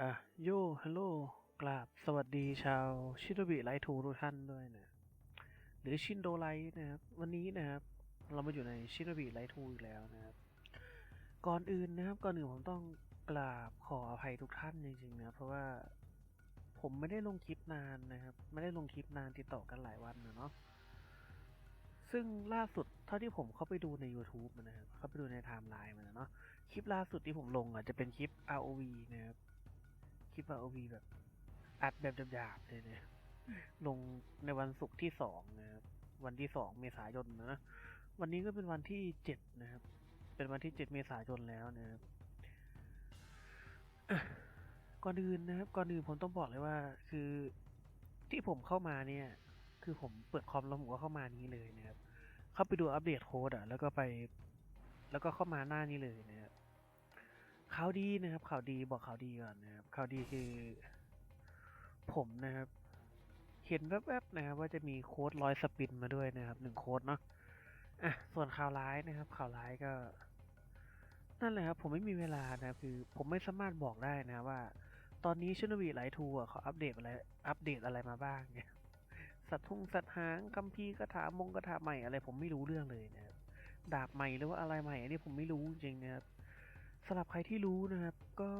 อะโยฮัลโหลกราบสวัสดีชาวชิโนบิไลทูทุกท่านด้วยนะ หรือชินโดไลนะครับ วันนี้นะครับ เรามาอยู่ในชิโนบิไลทูอีกแล้วนะครับ ก่อนอื่นนะครับ ก่อนอื่นผมต้องกราบขออภัยทุกท่านจริงๆนะเพราะว่าผมไม่ได้ลงคลิปนานนะครับ ไม่ได้ลงคลิปนานติดต่อกันหลายวันนะเนาะซึ่งล่าสุดเท่าที่ผมเข้าไปดูใน YouTube มานะครับเข้าไปดูในไทม์ไลน์มานะเนาะคลิปล่าสุดที่ผมลงอะจะเป็นคลิป ROV นะครับ คลิป ROV แบบ อัดแบบหยาบๆเลยเนี่ยลงในวันศุกร์ที่สองนะครับวันที่สองเมษายนนะ วันนี้ก็เป็นวันที่เจ็ดนะครับ เป็นวันที่เจ็ดเมษายนแล้วนะครับอะก่อนอื่นนะครับก่อนอื่นผมต้องบอกเลยว่า คือที่ผมเข้ามาเนี่ย คือผมเปิดคอมแล้วผมก็เข้ามานี้เลยนะครับ เข้าไปดูอัปเดตโค้ดอะ แล้วก็ไป แล้วก็เข้ามาหน้านี้เลยนะครับ ข่าวดีนะครับข่าวดีบอกข่าวดีก่อนนะครับข่าวดีคือ ผมนะครับ เห็นแวบๆนะครับว่าจะมีโค้ดร้อยสปินมาด้วยนะครับหนึ่งโค้ดเนาะอะส่วนข่าวร้ายนะครับ ข่าวร้ายก็ นั่นแหละครับผมไม่มีเวลานะครับคือ ผมไม่สามารถบอกได้นะว่า ตอนนี้ชนวีไลทูอะเขาอัปเดตอะไรอัปเดตอะไรมาบ้างเนี่ยสัตว์ทุ่งสัตว์หางคัมภีร์คาถามงคาถาใหม่อะไร ผมไม่รู้เรื่องเลยนะครับดาบใหม่หรือว่าอะไรใหม่อันนี้ผมไม่รู้จริงนะครับ สำหรับใครที่รู้นะครับ ก็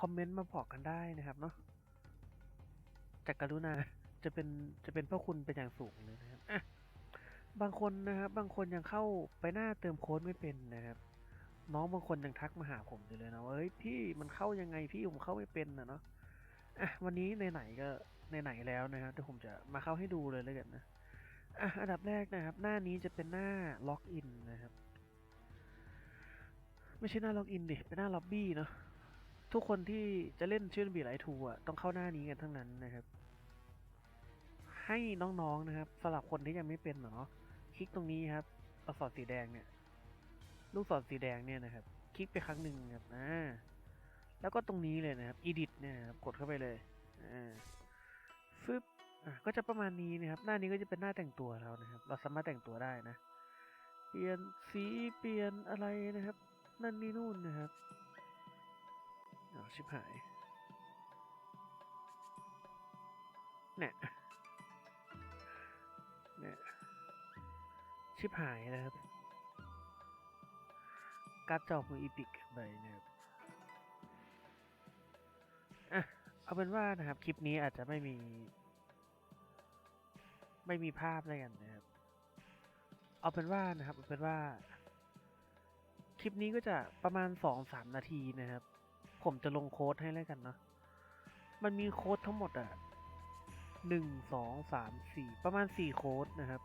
คอมเมนต์มาบอกกันได้นะครับเนาะจากกรุณาจะเป็นจะเป็นพระคุณเป็นอย่างสูงเลยนะครับอะบางคนนะครับ บางคนยังเข้าไปหน้าเติมโค้ดไม่เป็นนะครับ น้องบางคนยังทักมาหาผมอยู่เลยนะว่าเฮ้ยพี่มันเข้ายังไงพี่ผมเข้าไม่เป็นนะเนาะอะวันนี้ในไหนก็ในไหนแล้วนะครับเดี๋ยวผมจะมาเข้าให้ดูเลยแล้วกันนะอะอันดับแรกนะครับ หน้านี้จะเป็นหน้าล็อกอินนะครับ ไม่ใช่หน้าล็อกอินดิเป็นหน้าล็อบบี้เนาะทุกคนที่จะเล่นชื่อบีไลทูอะต้องเข้าหน้านี้กันทั้งนั้นนะครับ ให้น้องๆนะครับสำหรับคนที่ยังไม่เป็นเนาะคลิกตรงนี้ครับอักษรสีแดงเนี่ย ลูกศรสีแดงเนี่ยนะครับ คลิกไปครั้งหนึ่งครับอ่าแล้วก็ตรงนี้เลยนะครับ edit เนี่ยครับกดเข้าไปเลยอ่าฟึบอะก็จะประมาณนี้นะครับ หน้านี้ก็จะเป็นหน้าแต่งตัวแล้วนะครับ เราสามารถแต่งตัวได้นะ เปลี่ยนสีเปลี่ยนอะไรนะครับ นั่นนี่นู่นนะครับเอาชิบหายเนี่ยเนี่ยชิบหายนะครับ การจอมืออีพิกใบนะครับอะเอาเป็นว่านะครับคลิปนี้อาจจะไม่มี ไม่มีภาพแล้วกันนะครับ เอาเป็นว่านะครับ เอาเป็นว่า ลิปนี้ก็จะประมาณสองสามนาทีนะครับ ผมจะลงโค้ดให้แล้วกันเนาะมันมีโค้ดทั้งหมดอะหนึ่งสองสามสี่ประมาณสี่โค้ดนะครับ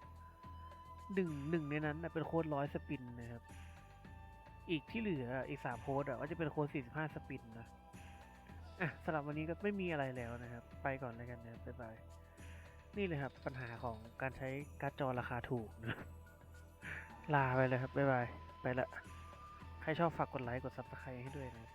หนึ่งหนึ่งในนั้นน่ะเป็นโค้ดร้อยสปินนะครับ อีกที่เหลืออีกสามโค้ดอะก็จะเป็นโค้ดสี่สิบห้าสปินนะอะสำหรับวันนี้ก็ไม่มีอะไรแล้วนะครับ ไปก่อนแล้วกันนะบบ๊ายบายนี่เลยครับปัญหาของการใช้การ์ดจอราคาถูกนะลาไปเลยครับบ๊ายบายไปละ ใครชอบฝากกดไลค์ กดซับสไครต์ให้ด้วยนะ